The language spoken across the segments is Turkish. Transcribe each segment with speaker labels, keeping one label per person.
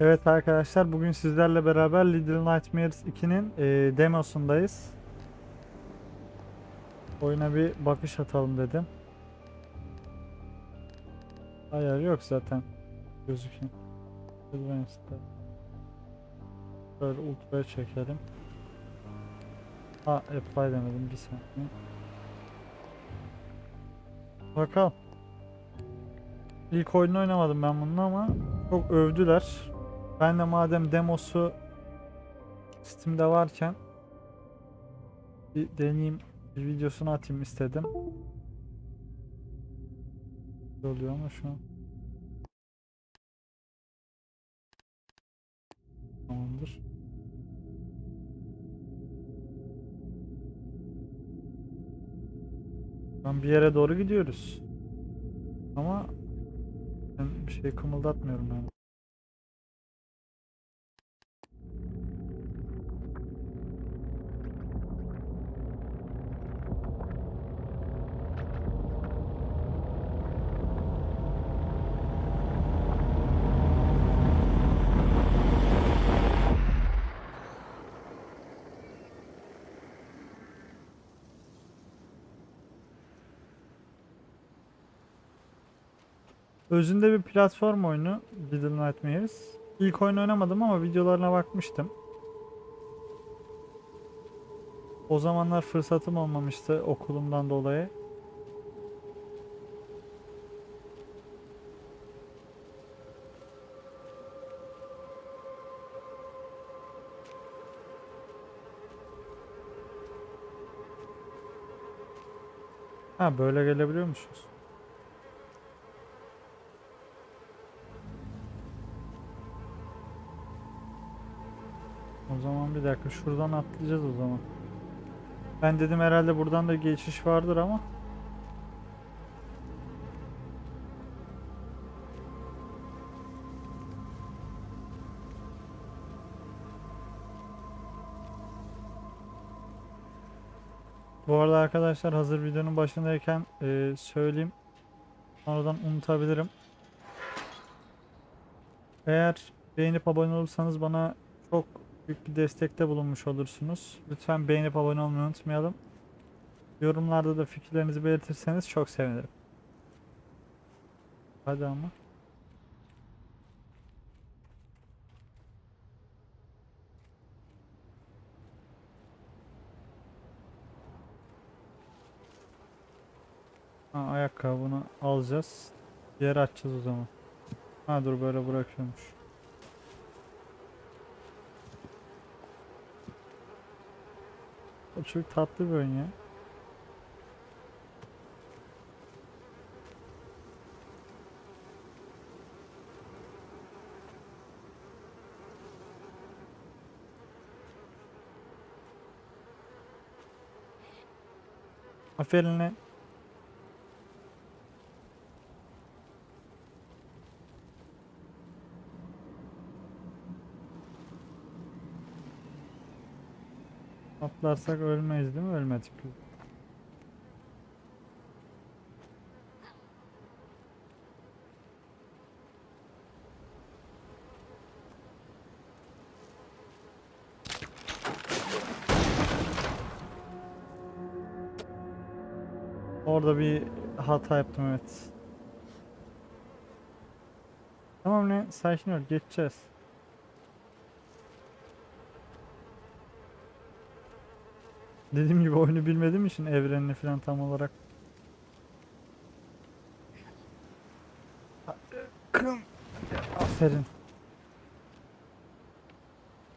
Speaker 1: Evet arkadaşlar bugün sizlerle beraber Little Nightmares 2'nin e, demosundayız. Oyuna bir bakış atalım dedim. Ayar yok zaten gözüküyor. Böyle ultra'ya çekelim. Ha apply demedim bir saniye. Bakalım. İlk oyunu oynamadım ben bunun ama çok övdüler. Ben de madem demosu Steam'de varken bir deneyeyim bir videosunu atayım istedim. Oluyor ama şu an. Tamamdır. An bir yere doğru gidiyoruz. Ama ben bir şey kımıldatmıyorum yani. Özünde bir platform oyunu Little Nightmares. İlk oyunu oynamadım ama videolarına bakmıştım. O zamanlar fırsatım olmamıştı okulumdan dolayı. Ha böyle gelebiliyormuşuz. O zaman bir dakika şuradan atlayacağız o zaman. Ben dedim herhalde buradan da geçiş vardır ama. Bu arada arkadaşlar hazır videonun başındayken e, söyleyeyim. Sonradan unutabilirim. Eğer beğenip abone olursanız bana çok büyük bir destekte bulunmuş olursunuz. Lütfen beğenip abone olmayı unutmayalım. Yorumlarda da fikirlerinizi belirtirseniz çok sevinirim. Hadi ama. Ha, ayakkabını alacağız. Diğer açacağız o zaman. Ha dur böyle bırakıyormuş. O çok tatlı bir oyun ya. Aferin Atlarsak ölmeyiz değil mi? Ölmedik. Orada bir hata yaptım evet. Tamam ne sakin ol geçeceğiz. Dediğim gibi oyunu bilmediğim için evrenini falan tam olarak. Kım. Aferin.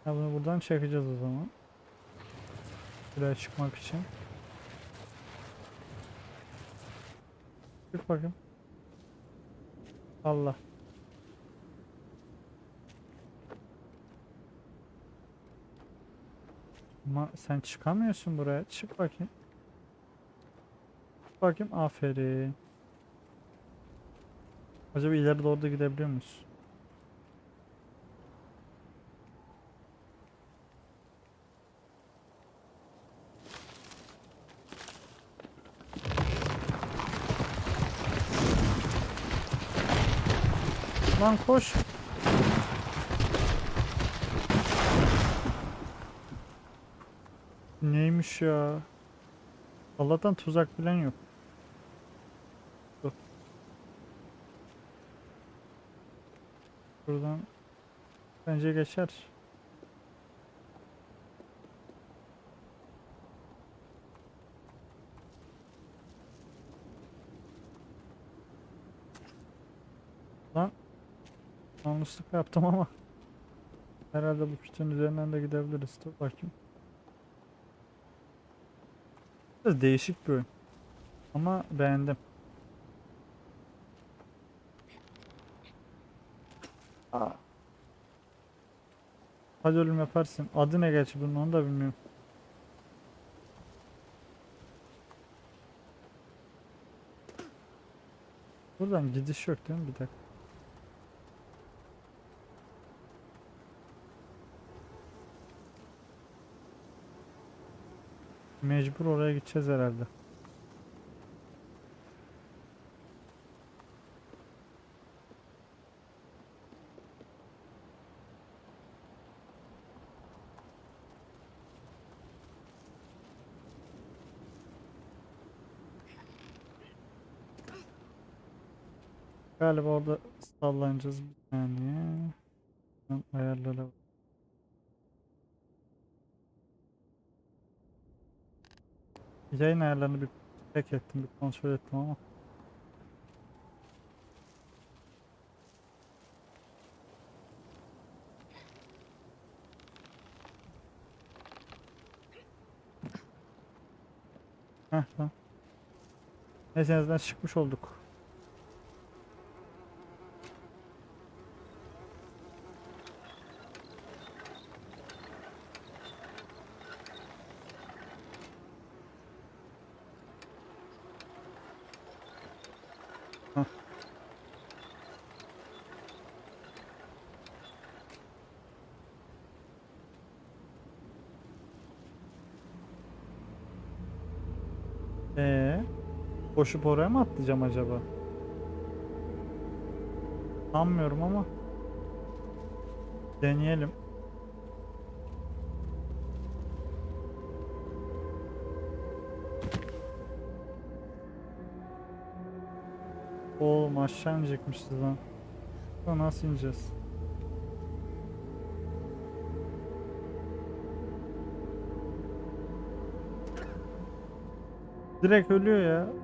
Speaker 1: Ha bunu buradan çekeceğiz o zaman. Buraya çıkmak için. Çık bakayım. Allah. Ama sen çıkamıyorsun buraya. Çık bakayım. Çık bakayım. Aferin. Acaba ileri doğru da gidebiliyor muyuz? Lan koş. İyiymiş ya. Allah'tan tuzak bilen yok. Buradan bence geçer. Lan yanlışlık yaptım ama herhalde bu kütüğün üzerinden de gidebiliriz. Dur bakayım. Biraz değişik bir oyun. Ama beğendim. Aa. Hadi ölüm yaparsın. Adı ne gerçi bunun onu da bilmiyorum. Buradan gidiş yok değil mi? Bir dakika. Mecbur oraya gideceğiz herhalde. Galiba orada sallanacağız bir saniye. Ayarlara Yayın ayarlarını bir check ettim, bir kontrol ettim ama. Heh tamam. Neyse azından çıkmış olduk. Ee, koşup oraya mı atlayacağım acaba? Sanmıyorum ama. Deneyelim. Oğlum aşağı inecekmişiz lan. Burada Nasıl ineceğiz? Direkt ölüyor ya.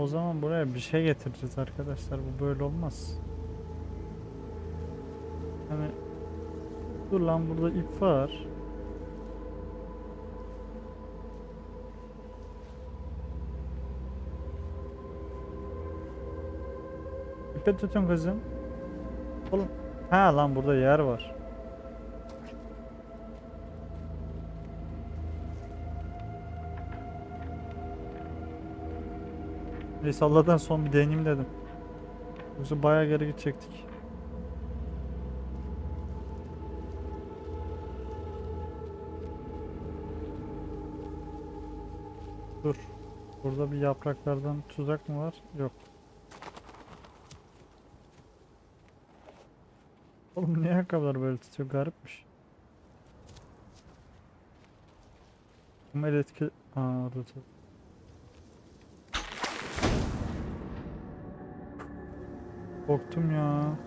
Speaker 1: O zaman buraya bir şey getireceğiz arkadaşlar. Bu böyle olmaz. Hani dur lan burada ip var. İpe tutun kızım. Oğlum. Ha lan burada yer var. Neyse Allah'tan son bir deneyeyim dedim. Yoksa bayağı geri gidecektik. Dur. Burada bir yapraklardan tuzak mı var? Yok. Oğlum niye ayakkabılar böyle tutuyor? Garipmiş. Ama etki... Aa orada Korktum ya.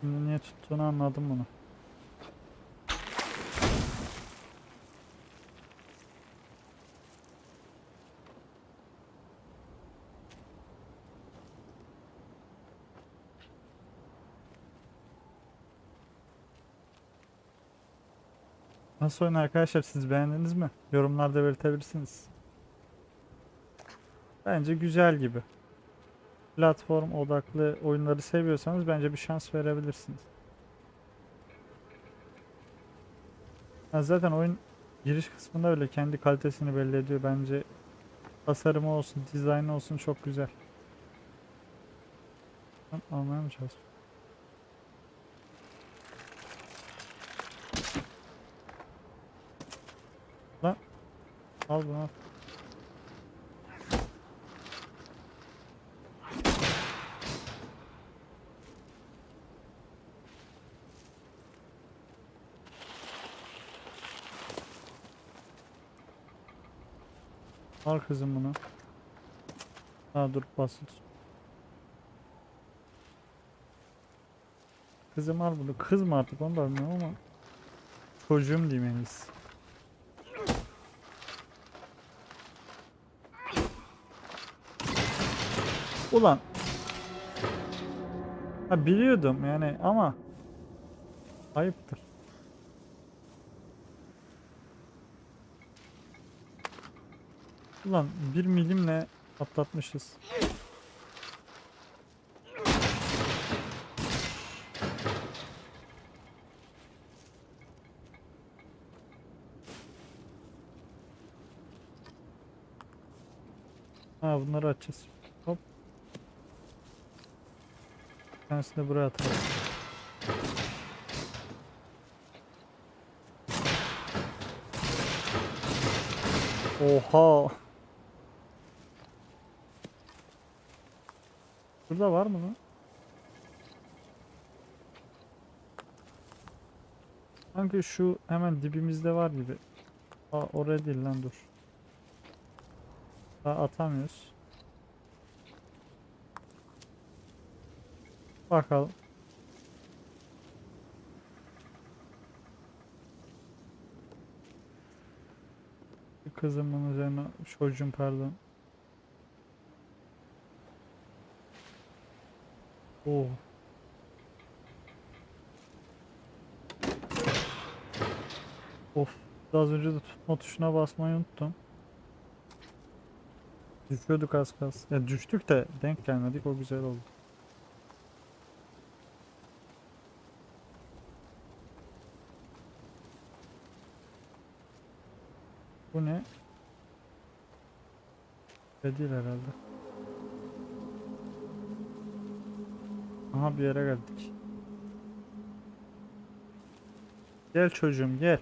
Speaker 1: Şimdi niye tuttuğunu anladım bunu. Nasıl oyun arkadaşlar siz beğendiniz mi? Yorumlarda belirtebilirsiniz. Bence güzel gibi. Platform odaklı oyunları seviyorsanız bence bir şans verebilirsiniz. Ha, zaten oyun giriş kısmında öyle kendi kalitesini belli ediyor bence. Tasarımı olsun, dizaynı olsun çok güzel. Lan Almaya mı çalışıyorsun? Al bunu al. Al kızım bunu. Ha dur basılı tut. Kızım al bunu. Kız mı artık onu da bilmiyorum ama. Çocuğum diyeyim en iyisi. Ulan. Ha biliyordum yani ama ayıptır. Ulan bir milimle atlatmışız. Ha bunları açacağız. Hop. Bir tanesini buraya atalım. Oha. Burada var mı lan? Sanki şu hemen dibimizde var gibi. Aa oraya değil lan dur. Daha atamıyoruz. Bakalım. Kızımın üzerine çocuğum pardon. Oo. Of. Az önce de tutma tuşuna basmayı unuttum. Düşüyorduk az kalsın. Ya düştük de denk gelmedik o güzel oldu. Bu ne? Şey değil herhalde. Aha bir yere geldik. Gel çocuğum gel.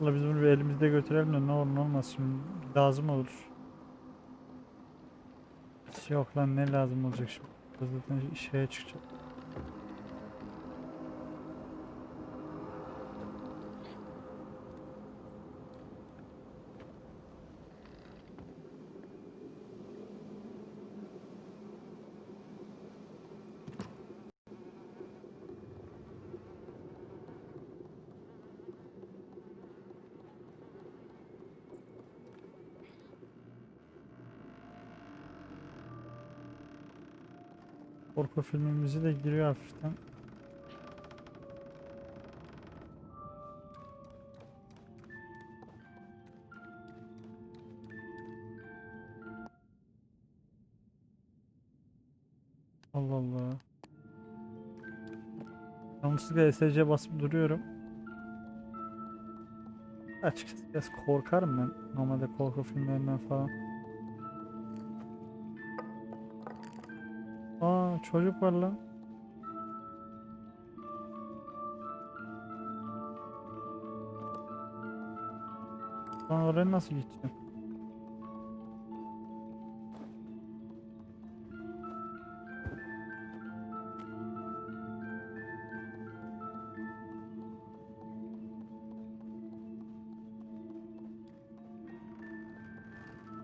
Speaker 1: Valla biz bunu bir elimizde götürelim de ne olur ne olmaz şimdi lazım olur. Yok lan ne lazım olacak şimdi. Zaten şeye çıkacak. Korku filmimizi de giriyor hafiften. Allah Allah. Yanlışlıkla ESC basıp duruyorum. Açıkçası biraz korkarım ben normalde korku filmlerinden falan. Çocuk var lan. Lan oraya nasıl gideceğim?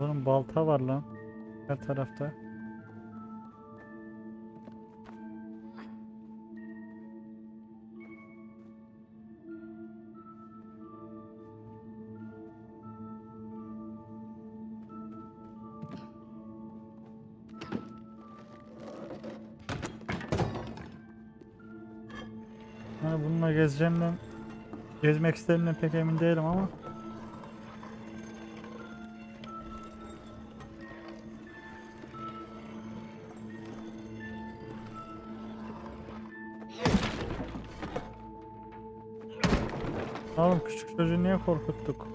Speaker 1: Oğlum balta var lan. Her tarafta. Gezeceğimden gezmek istediğimden pek emin değilim ama Oğlum küçük çocuğu niye korkuttuk?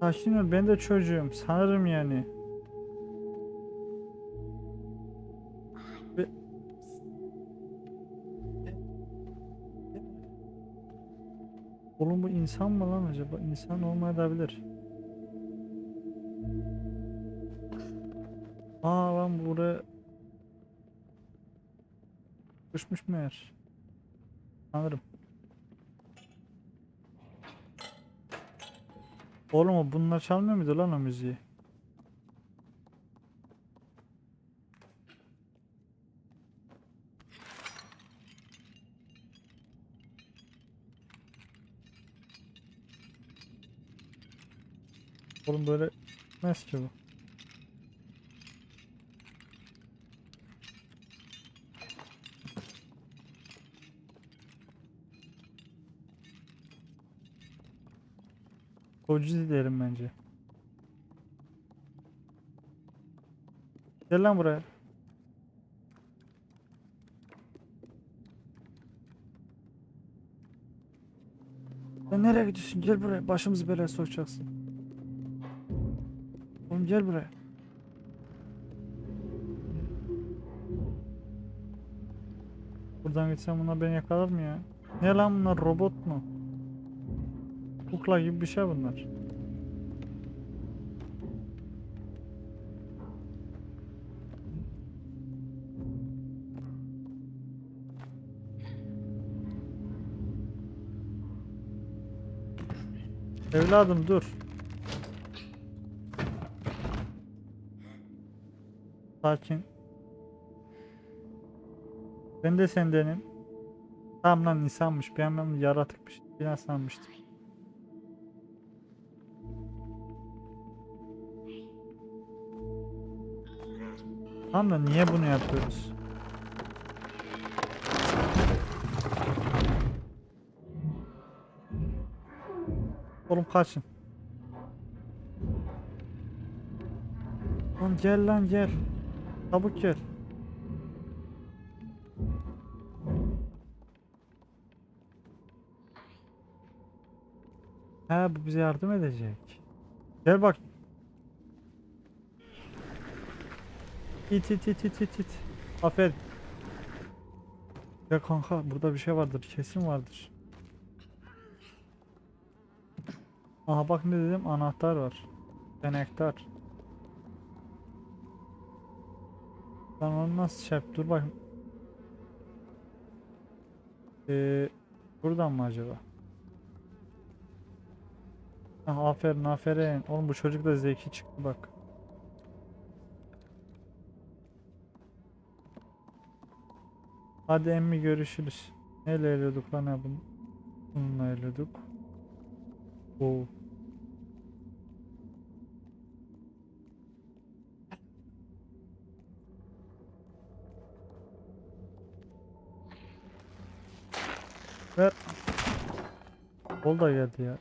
Speaker 1: Ol ben de çocuğum sanırım yani. İnsan mı lan acaba? İnsan olmayabilir. Aa lan buraya Düşmüş meğer. Sanırım. Oğlum o bunlar çalmıyor muydu lan o müziği? Oğlum böyle gitmez ki bu. Taciz ederim bence. Gel lan buraya. Sen nereye gidiyorsun? Gel buraya. Başımızı belaya sokacaksın. Oğlum gel buraya. Buradan gitsem bunlar beni yakalar mı ya? Ne lan bunlar robot mu? Kukla gibi bir şey bunlar. Evladım dur. Sakin. Ben de sendenim. Tamam lan insanmış. Bir an yaratık bir şey falan sanmıştım. Tamam da niye bunu yapıyoruz? Oğlum kaçın. Lan gel lan gel. Çabuk gel. Ha bu bize yardım edecek. Gel bak. İt it it it it it. Aferin. Ya kanka burada bir şey vardır. Kesin vardır. Aha bak ne dedim anahtar var. Enektar. Ben onu nasıl yap- Dur bakayım. Ee, buradan mı acaba? Ah, aferin aferin. Oğlum bu çocuk da zeki çıktı bak. Hadi emmi görüşürüz. Neyle eliyorduk lan ya bunu? Bununla eliyorduk. Oo. Ver. Kol da geldi ya.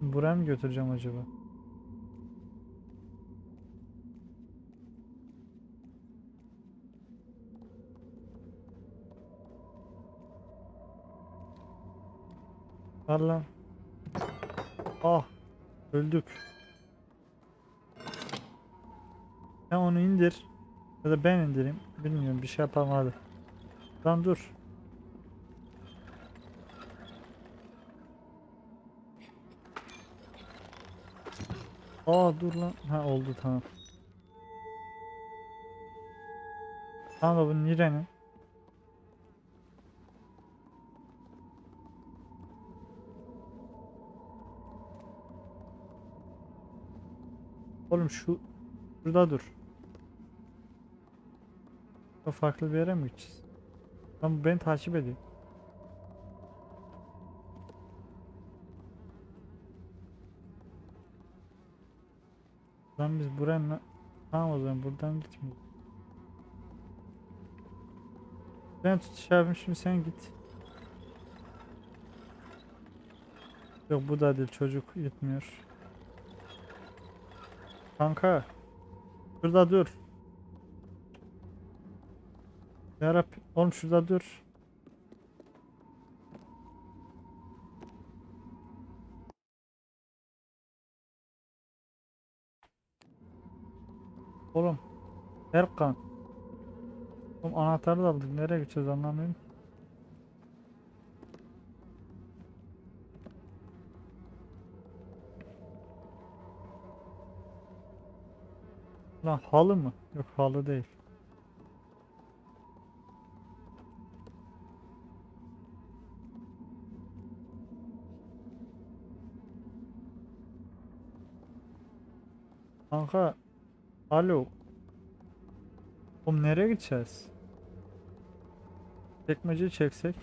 Speaker 1: Buraya mı götüreceğim acaba? Lan. Ah. Öldük. Sen onu indir. Ya da ben indireyim. Bilmiyorum bir şey yapalım hadi. Lan dur. Aa dur lan. Ha oldu tamam. Da bu Nire'nin. Oğlum şu burada dur. Farklı bir yere mi gideceğiz? Lan bu beni takip ediyor. Lan biz buraya na- Tamam o zaman buradan gitmiyoruz. Ben tutuş yapayım şimdi sen git. Yok bu da değil çocuk gitmiyor. Kanka. Şurada dur. Yarab oğlum şurada dur. Oğlum Erkan. Oğlum anahtarı da aldık. Nereye gideceğiz anlamıyorum. Lan halı mı? Yok halı değil. Kanka. Alo. Oğlum nereye gideceğiz? Çekmece çeksek.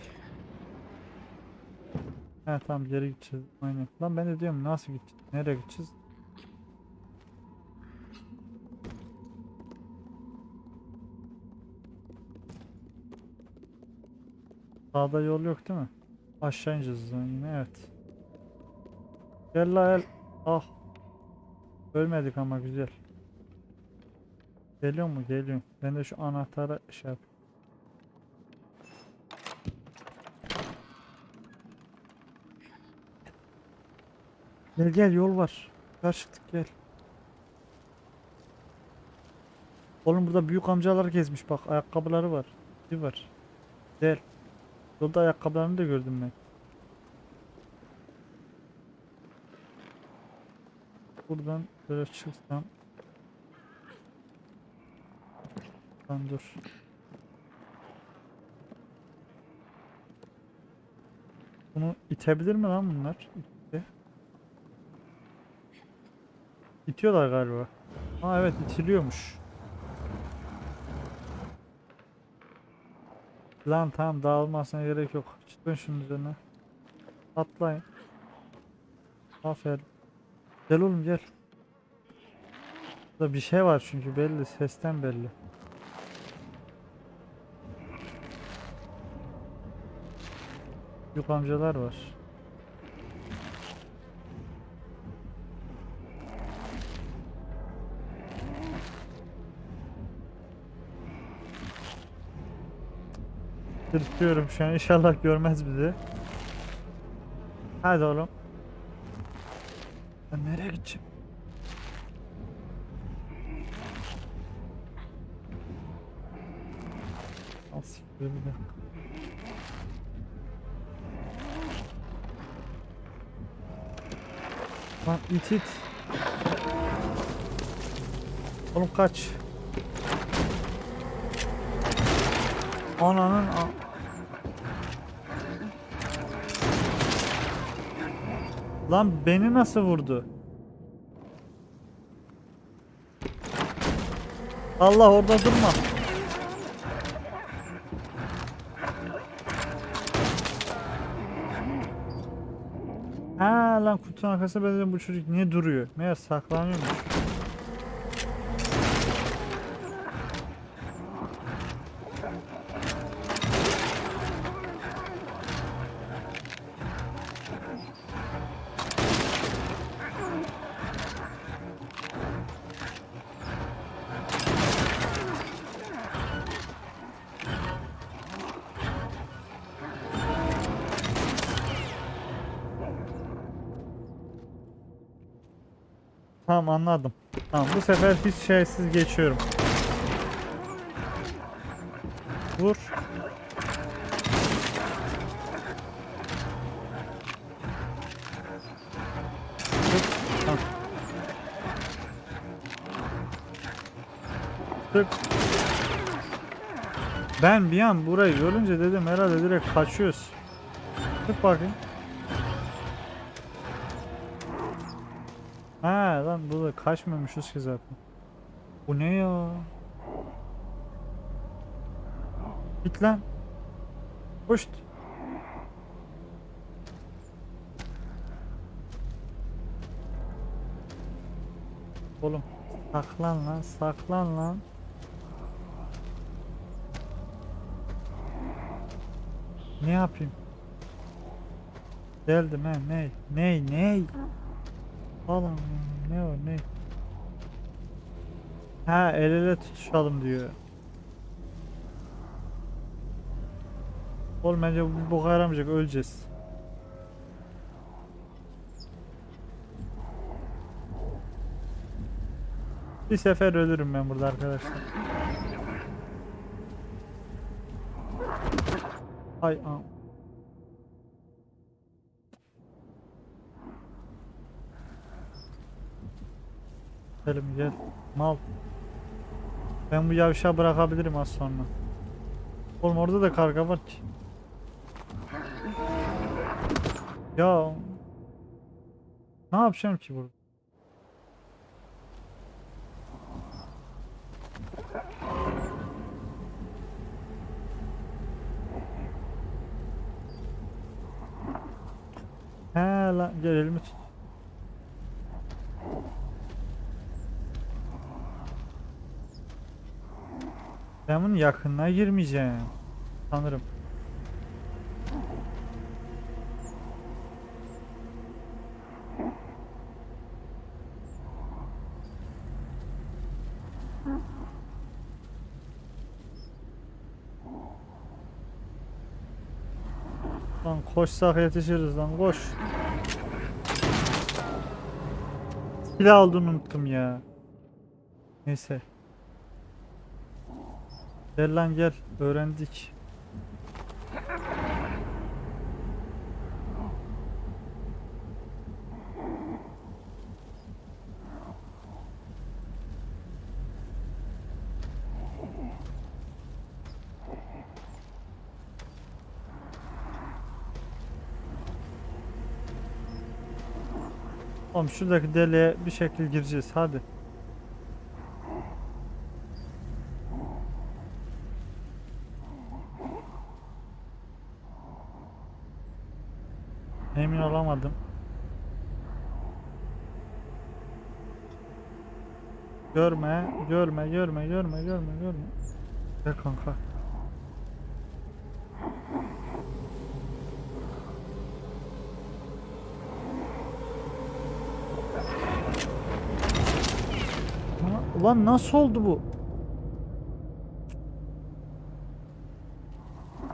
Speaker 1: He tamam geri gideceğiz. Aynen. Lan ben de diyorum nasıl gideceğiz? Nereye gideceğiz? Sağda yol yok değil mi? Aşağı ineceğiz yine evet. Gel la gel. Ah. Ölmedik ama güzel. Geliyor mu? Geliyor. Ben de şu anahtarı şey yap. Gel gel yol var. Yukarı çıktık gel. Oğlum burada büyük amcalar gezmiş bak ayakkabıları var. Bir var. Gel. Yolda ayakkabılarını da gördüm ben. Buradan böyle çıksam. Lan dur. Bunu itebilir mi lan bunlar? İtti. İtiyorlar galiba. Ha evet itiliyormuş. Lan tamam dağılmasına gerek yok. Çıkın şunun üzerine. Atlayın. Aferin. Gel oğlum gel. Burada bir şey var çünkü belli. Sesten belli. Büyük amcalar var. Tırsıyorum şu an inşallah görmez bizi. Hadi oğlum. Ben nereye gideceğim? Siktir bir de. Lan it it. Oğlum kaç. Ananın a Lan beni nasıl vurdu? Allah orada durma. Ha lan kutunun arkasında ben dedim bu çocuk niye duruyor? Meğer saklanıyormuş. Anladım. Tamam bu sefer hiç şeysiz geçiyorum. Vur. Tık. Ben bir an burayı görünce dedim herhalde direkt kaçıyoruz. Tık bakayım. Lan burada kaçmamışız ki zaten. Bu ne ya? Git lan. Hoşt. Oğlum saklan lan saklan lan. Ne yapayım? Geldim he ney ney ney? Falan ne o ne? Ha el ele tutuşalım diyor. Oğlum bence bu boka yaramayacak öleceğiz. Bir sefer ölürüm ben burada arkadaşlar. Ay am. Selim gel. Mal. Ben bu yavşağı bırakabilirim az sonra. Oğlum orada da karga var ki. Ya. Ne yapacağım ki burada? He lan gel elimi tut. Ben bunun yakınına girmeyeceğim. Sanırım. Lan koşsak yetişiriz lan koş. Silah olduğunu unuttum ya. Neyse. Gel lan gel. Öğrendik. Oğlum şuradaki deliğe bir şekil gireceğiz hadi. Emin olamadım. Görme, görme, görme, görme, görme, görme. Gel kanka. Ulan- nasıl oldu bu?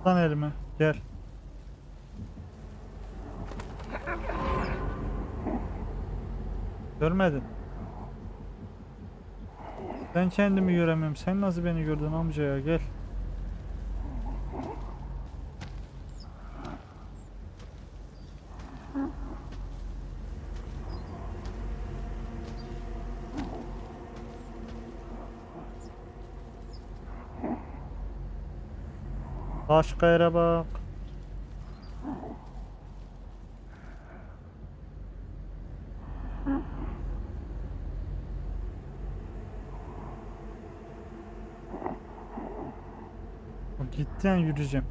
Speaker 1: Lan elime. Gel. Görmedin. Ben kendimi göremiyorum. Sen nasıl beni gördün amca ya? Gel. Başka yere bak. Gitten yürüyeceğim.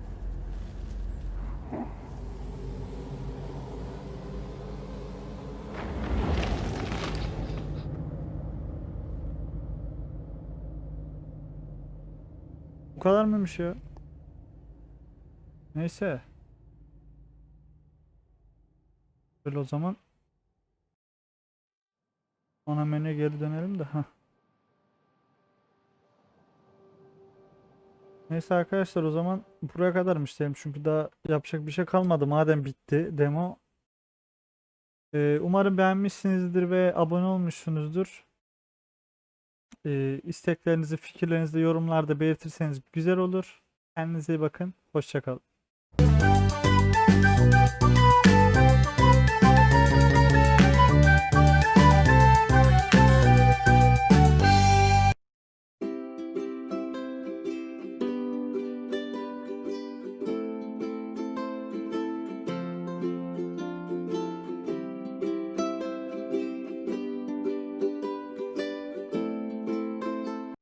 Speaker 1: Bu kadar mıymış ya? Neyse. Böyle o zaman ana menüye geri dönelim de ha. Neyse arkadaşlar o zaman buraya kadarmış diyelim çünkü daha yapacak bir şey kalmadı madem bitti demo. Ee, umarım beğenmişsinizdir ve abone olmuşsunuzdur. Ee, isteklerinizi, fikirlerinizi yorumlarda belirtirseniz güzel olur. Kendinize iyi bakın. Hoşçakalın.